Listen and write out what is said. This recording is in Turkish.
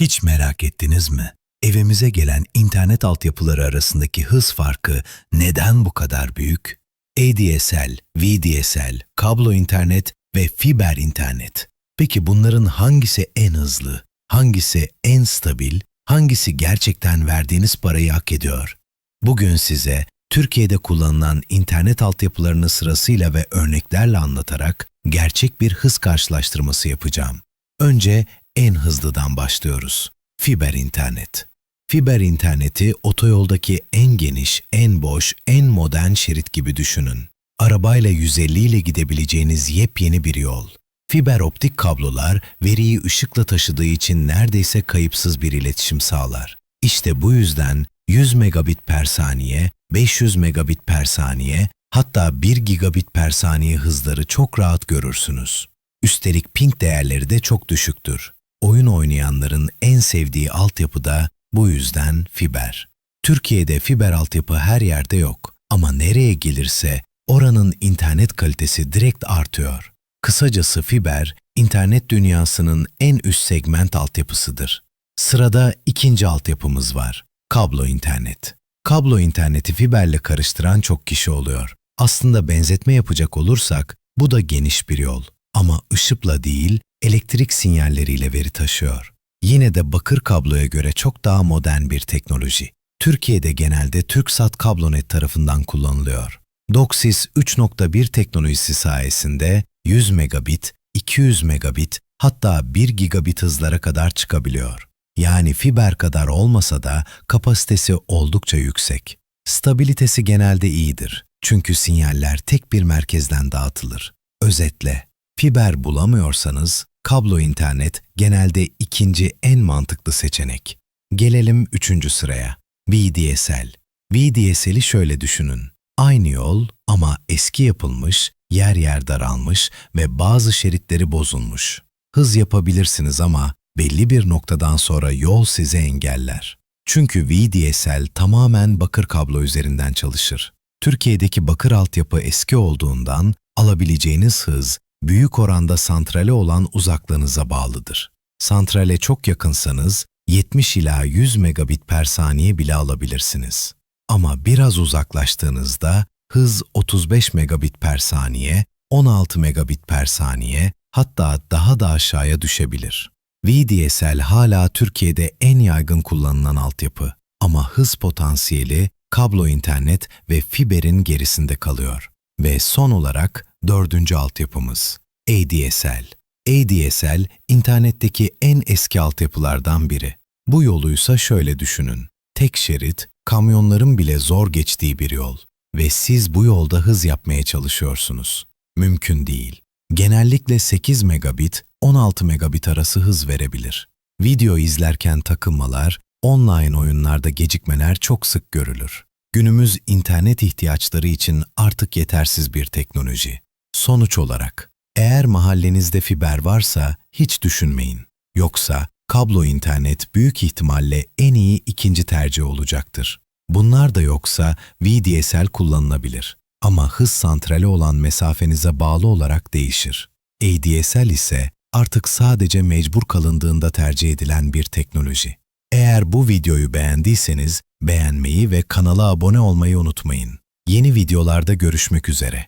Hiç merak ettiniz mi? Evimize gelen internet altyapıları arasındaki hız farkı neden bu kadar büyük? ADSL, VDSL, kablo internet ve fiber internet. Peki bunların hangisi en hızlı? Hangisi en stabil? Hangisi gerçekten verdiğiniz parayı hak ediyor? Bugün size Türkiye'de kullanılan internet altyapılarını sırasıyla ve örneklerle anlatarak gerçek bir hız karşılaştırması yapacağım. Önce en hızlıdan başlıyoruz. Fiber internet. Fiber interneti otoyoldaki en geniş, en boş, en modern şerit gibi düşünün. Arabayla 150 ile gidebileceğiniz yepyeni bir yol. Fiber optik kablolar veriyi ışıkla taşıdığı için neredeyse kayıpsız bir iletişim sağlar. İşte bu yüzden 100 megabit per saniye, 500 megabit per saniye, hatta 1 gigabit per saniye hızları çok rahat görürsünüz. Üstelik ping değerleri de çok düşüktür. Oyun oynayanların en sevdiği altyapı da bu yüzden fiber. Türkiye'de fiber altyapı her yerde yok ama nereye gelirse oranın internet kalitesi direkt artıyor. Kısacası fiber, internet dünyasının en üst segment altyapısıdır. Sırada ikinci altyapımız var. Kablo internet. Kablo interneti fiberle karıştıran çok kişi oluyor. Aslında benzetme yapacak olursak bu da geniş bir yol. Ama ışıkla değil, elektrik sinyalleriyle veri taşıyor. Yine de bakır kabloya göre çok daha modern bir teknoloji. Türkiye'de genelde TürkSat Kablonet tarafından kullanılıyor. DOCSIS 3.1 teknolojisi sayesinde 100 megabit, 200 megabit hatta 1 gigabit hızlara kadar çıkabiliyor. Yani fiber kadar olmasa da kapasitesi oldukça yüksek. Stabilitesi genelde iyidir. Çünkü sinyaller tek bir merkezden dağıtılır. Özetle, fiber bulamıyorsanız kablo internet genelde ikinci en mantıklı seçenek. Gelelim üçüncü sıraya. VDSL. VDSL'i şöyle düşünün. Aynı yol ama eski yapılmış, yer yer daralmış ve bazı şeritleri bozulmuş. Hız yapabilirsiniz ama belli bir noktadan sonra yol size engeller. Çünkü VDSL tamamen bakır kablo üzerinden çalışır. Türkiye'deki bakır altyapı eski olduğundan alabileceğiniz hız büyük oranda santrale olan uzaklığınıza bağlıdır. Santrale çok yakınsanız 70 ila 100 megabit per saniye bile alabilirsiniz. Ama biraz uzaklaştığınızda hız 35 megabit per saniye, 16 megabit per saniye hatta daha da aşağıya düşebilir. VDSL hala Türkiye'de en yaygın kullanılan altyapı ama hız potansiyeli kablo internet ve fiberin gerisinde kalıyor. Ve son olarak dördüncü altyapımız ADSL. ADSL internetteki en eski altyapılardan biri. Bu yoluysa şöyle düşünün. Tek şerit, kamyonların bile zor geçtiği bir yol ve siz bu yolda hız yapmaya çalışıyorsunuz. Mümkün değil. Genellikle 8 megabit, 16 megabit arası hız verebilir. Video izlerken takılmalar, online oyunlarda gecikmeler çok sık görülür. Günümüz internet ihtiyaçları için artık yetersiz bir teknoloji. Sonuç olarak, eğer mahallenizde fiber varsa hiç düşünmeyin. Yoksa kablo internet büyük ihtimalle en iyi ikinci tercih olacaktır. Bunlar da yoksa VDSL kullanılabilir. Ama hız santrali olan mesafenize bağlı olarak değişir. ADSL ise artık sadece mecbur kalındığında tercih edilen bir teknoloji. Eğer bu videoyu beğendiyseniz beğenmeyi ve kanala abone olmayı unutmayın. Yeni videolarda görüşmek üzere.